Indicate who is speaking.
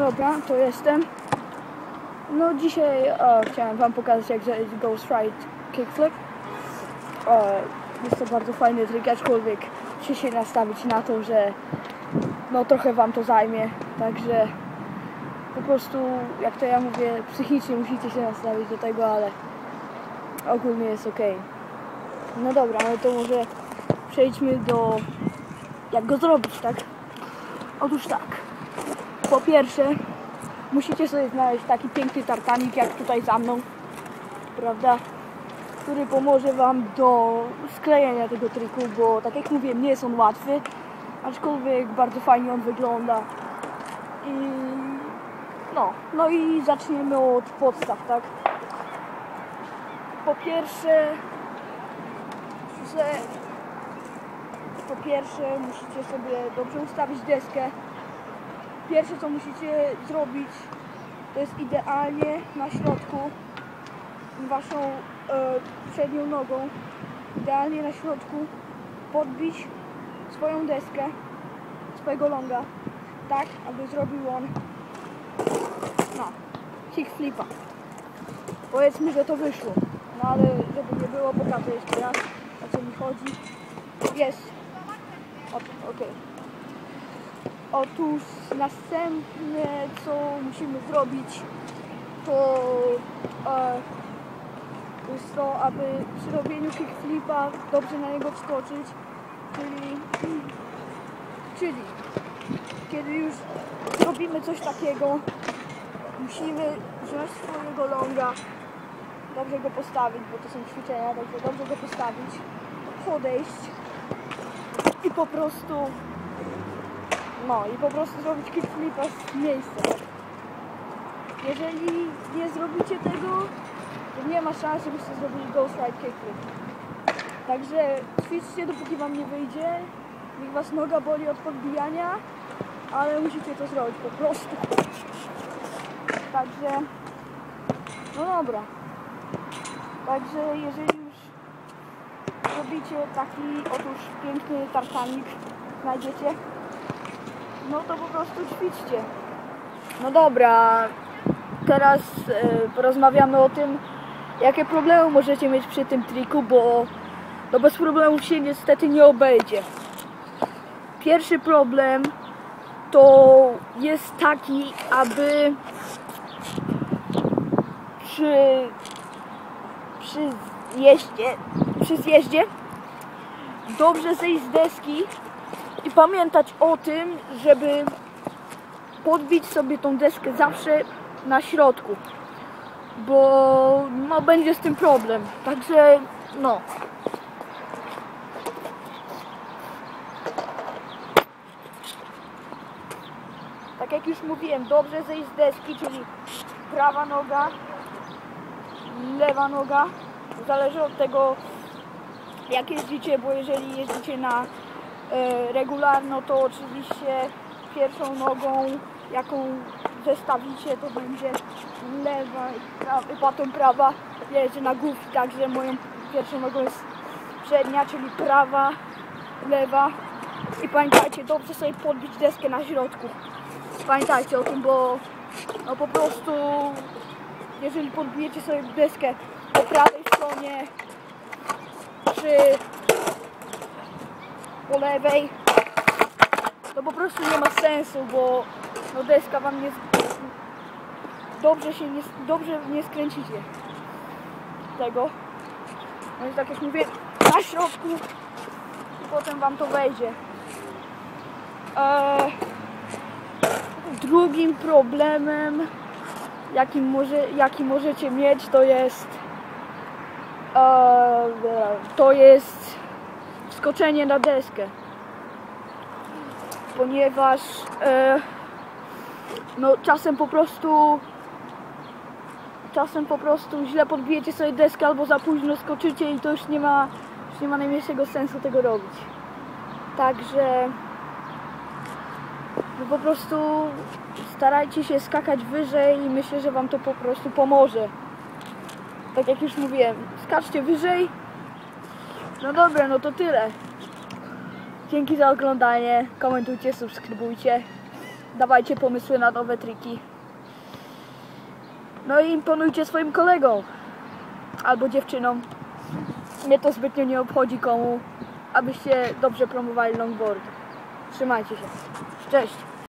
Speaker 1: dobra, to jestem. No dzisiaj o, chciałem wam pokazać jak zrobić Ghost Ride Kickflip. O, jest to bardzo fajny trik, aczkolwiek muszę się nastawić na to, że no trochę wam to zajmie, także po prostu, jak to ja mówię, psychicznie musicie się nastawić do tego, ale ogólnie jest ok. No dobra, no to może przejdźmy do jak go zrobić, tak? Otóż tak. Po pierwsze, musicie sobie znaleźć taki piękny tartanik jak tutaj za mną, prawda? Który pomoże Wam do sklejenia tego triku, bo tak jak mówię, nie jest on łatwy, aczkolwiek bardzo fajnie on wygląda. I no, no i zaczniemy od podstaw, tak? Po pierwsze, że po pierwsze musicie sobie dobrze ustawić deskę. Pierwsze co musicie zrobić to jest idealnie na środku waszą e, przednią nogą idealnie na środku podbić swoją deskę swojego longa tak aby zrobił on no kick flipa. Powiedzmy, że to wyszło no ale żeby nie było pokażę jeszcze raz o co mi chodzi. Jest. Okej Otóż następne co musimy zrobić to e, jest to, aby przy robieniu kickflipa dobrze na niego wskoczyć, czyli, czyli kiedy już robimy coś takiego, musimy wziąć swojego longa, dobrze go postawić, bo to są ćwiczenia, także dobrze go postawić, podejść i po prostu no i po prostu zrobić kickflipa z miejsca. Jeżeli nie zrobicie tego, to nie ma szans, żebyście zrobili Ghost Ride Kickflip. Także ćwiczcie, dopóki wam nie wyjdzie. Niech was noga boli od podbijania, ale musicie to zrobić po prostu. Także, no dobra. Także jeżeli już zrobicie taki otóż piękny tartanik, znajdziecie, no to po prostu ćwiczcie. No dobra, teraz e, porozmawiamy o tym, jakie problemy możecie mieć przy tym triku, bo no bez problemów się niestety nie obejdzie. Pierwszy problem to jest taki, aby przy, przy zjeździe, przy zjeździe dobrze zejść z deski i pamiętać o tym, żeby podbić sobie tą deskę zawsze na środku, bo no, będzie z tym problem. Także no. Tak jak już mówiłem, dobrze zejść z deski, czyli prawa noga, lewa noga. Zależy od tego, jak jeździcie, bo jeżeli jeździcie na regularno, to oczywiście pierwszą nogą, jaką zestawicie, to będzie lewa i prawa, potem prawa jedzie na główki, także moją pierwszą nogą jest przednia, czyli prawa, lewa i pamiętajcie, dobrze sobie podbić deskę na środku. Pamiętajcie o tym, bo no po prostu jeżeli podbijecie sobie deskę po prawej stronie czy po lewej to po prostu nie ma sensu, bo no deska wam nie dobrze się nie, dobrze nie skręcicie tego. No i tak jak mówię, na środku i potem wam to wejdzie. Eee, drugim problemem, jaki, może, jaki możecie mieć, to jest eee, to jest wskoczenie na deskę ponieważ e, no czasem po prostu czasem po prostu źle podbijecie sobie deskę albo za późno skoczycie i to już nie ma już nie ma najmniejszego sensu tego robić. Także no po prostu starajcie się skakać wyżej i myślę, że wam to po prostu pomoże. Tak jak już mówiłem, skaczcie wyżej. No dobra, no to tyle. Dzięki za oglądanie, komentujcie, subskrybujcie. Dawajcie pomysły na nowe triki. No i imponujcie swoim kolegom. Albo dziewczynom. Mnie to zbytnio nie obchodzi komu. Abyście dobrze promowali longboard. Trzymajcie się. Cześć.